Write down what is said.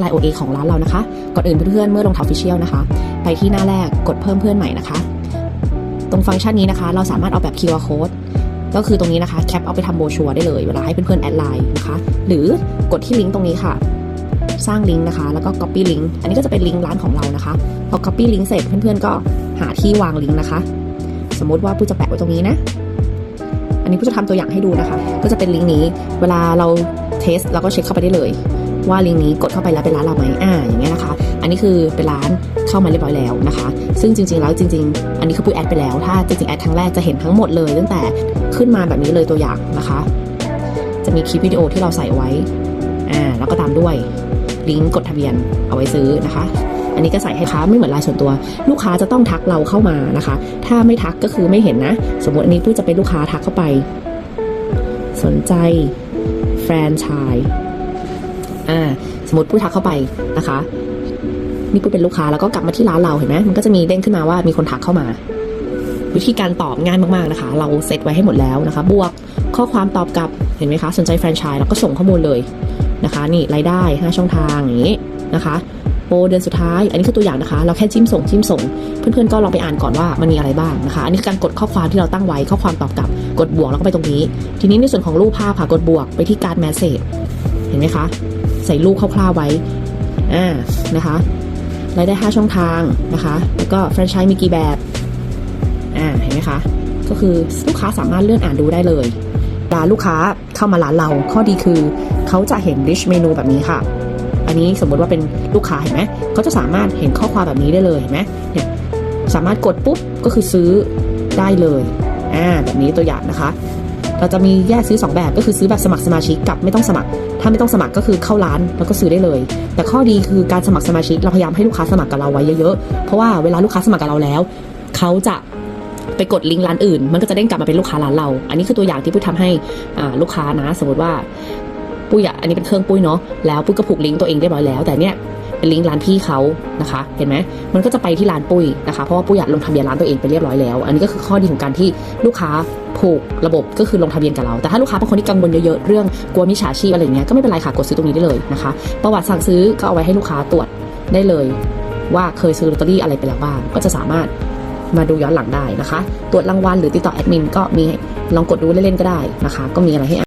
ไลน์ OA ของร้านเรานะคะ ก่อนอื่นเพื่อนๆเมื่อลงท Official นะคะ ไปที่หน้าแรกกดเพิ่มเพื่อนใหม่นะคะ ตรงฟังก์ชันนี้นะคะ เราสามารถเอาแบบ QR code ก็คือตรงนี้นะคะแคปเอาไปทำโบชัวร์ได้เลยเวลาให้เพื่อนๆแอดไลน์นะคะ หรือกดที่ลิงก์ตรงนี้ค่ะ สร้างลิงก์นะคะ แล้วก็ Copy ลิงก์อันนี้ก็จะเป็นลิงก์ร้านของเรานะคะ พอ Copy ลิงก์เสร็จเพื่อนๆก็หาที่วางลิงก์นะคะ สมมติว่าผู้จะแปะไว้ตรงนี้นะอันนี้ผู้จะทำตัวอย่างให้ดูนะคะ ก็จะเป็นลิงก์นี้ เวลาเราเทสเราก็เช็คเข้าไปได้เลย ว่าลิงก์นี้กดเข้าไปแล้วเป็นร้านเราไหมอ่าอย่างเงี้ยนะคะ อันนี้คือเป็นร้านเข้ามาเรียบร้อยแล้วนะคะ ซึ่งจริง ๆ แล้วจริง ๆ อันนี้คือปุ้ยแอดไปแล้ว ถ้าจริงๆแอดครั้งแรกจะเห็นทั้งหมดเลยตั้งแต่ขึ้นมาแบบนี้เลยตัวอย่างนะคะ จะมีคลิปวิดีโอที่เราใส่ไว้อ่าแล้วก็ตามด้วยลิงก์กดทะเบียนเอาไว้ซื้อนะคะอันนี้ก็ใส่ให้ค้าไม่เหมือนรายส่วนตัว ลูกค้าจะต้องทักเราเข้ามานะคะ ถ้าไม่ทักก็คือไม่เห็นนะ สมมติอันนี้ปุ้ยจะเป็นลูกค้าทักเข้าไป สนใจ แฟรนไชส์ อ่าสมมติปุ้ทักเข้าไปนะคะ นี่ปุ้เป็นลูกค้าแล้วก็กลับมาที่ร้านเราเห็นไหมมันก็จะมีเด้งขึ้นมาว่ามีคนทักเข้ามา วิธีการตอบง่ายมากๆนะคะ เราเซตไว้ให้หมดแล้วนะคะ บวกข้อความตอบกลับเห็นไหมคะสนใจแฟรนไชส์แล้วก็ส่งข้อมูลเลยนะคะ นี่รายได้ 5 ช่องทางอย่างนี้นะคะโปรเดือนสุดท้าย อันนี้คือตัวอย่างนะคะ เราแค่จิ้มส่งจิ้มส่ง เพื่อนๆก็ลองไปอ่านก่อนว่ามันมีอะไรบ้างนะคะ อันนี้คือการกดข้อความที่เราตั้งไว้ข้อความตอบกลับ กดบวกแล้วก็ไปตรงนี้ ทีนี้ในส่วนของรูปภาพค่ะกดบวกไปที่การแมสเซจเห็นไหมคะ ใส่รูปคร่าวๆไว้อ่านะคะรายได้ 5 ช่องทางนะคะ แล้วก็แฟรนไชส์มีกี่แบบอ่าเห็นไหมคะ ก็คือลูกค้าสามารถเลื่อนอ่านดูได้เลยเวลาลูกค้าเข้ามาร้านเรา ข้อดีคือเขาจะเห็น dish เมนูแบบนี้ค่ะ อันนี้สมมติว่าเป็นลูกค้าเห็นไหมเขาจะสามารถเห็นข้อความแบบนี้ได้เลยเห็นไหมเนี่ยสามารถกดปุ๊บก็คือซื้อได้เลยอ่าแบบนี้ตัวอย่างนะคะ เราจะมีแยกซื้อ 2 แบบก็คือซื้อแบบสมัครสมาชิกกับไม่ต้องสมัคร ถ้าไม่ต้องสมัครก็คือเข้าร้านแล้วก็ซื้อได้เลย แต่ข้อดีคือการสมัครสมาชิกเราพยายามให้ลูกค้าสมัครกับเราไว้เยอะๆ เพราะว่าเวลาลูกค้าสมัครกับเราแล้ว เขาจะไปกดลิงก์ร้านอื่น มันก็จะเด้งกลับมาเป็นลูกค้าร้านเรา อันนี้คือตัวอย่างที่ปุ้ยทำให้ลูกค้านะ สมมติว่าปุ้ยอะอันนี้เป็นเครื่องปุ้ยเนาะแล้วปุ้ยก็ผูกลิงก์ตัวเองเรียบร้อยแล้วแต่เนี่ย เป็นลิงก์ร้านพี่เขานะคะ เห็นไหมมันก็จะไปที่ร้านปุ้ยนะคะ เพราะว่าปุ้ยอะลงทะเบียนร้านตัวเองไปเรียบร้อยแล้ว อันนี้ก็คือข้อดีของการที่ลูกค้าผูกระบบก็คือลงทะเบียนกับเรา แต่ถ้าลูกค้าเป็นคนที่กังวลเยอะๆ เรื่องกลัวมิจฉาชีพอะไรเงี้ย ก็ไม่เป็นไรค่ะ กดซื้อตรงนี้ได้เลยนะคะ ประวัติสั่งซื้อก็เอาไว้ให้ลูกค้าตรวจได้เลย ว่าเคยซื้อลอตเตอรี่อะไรไปแล้วบ้าง ก็จะสามารถมาดูย้อนหลังได้นะคะ ตรวจรางวัลหรือติดต่อแอดมินก็มีลองกดดูเล่นๆก็ได้นะคะ ก็มีอะไรให้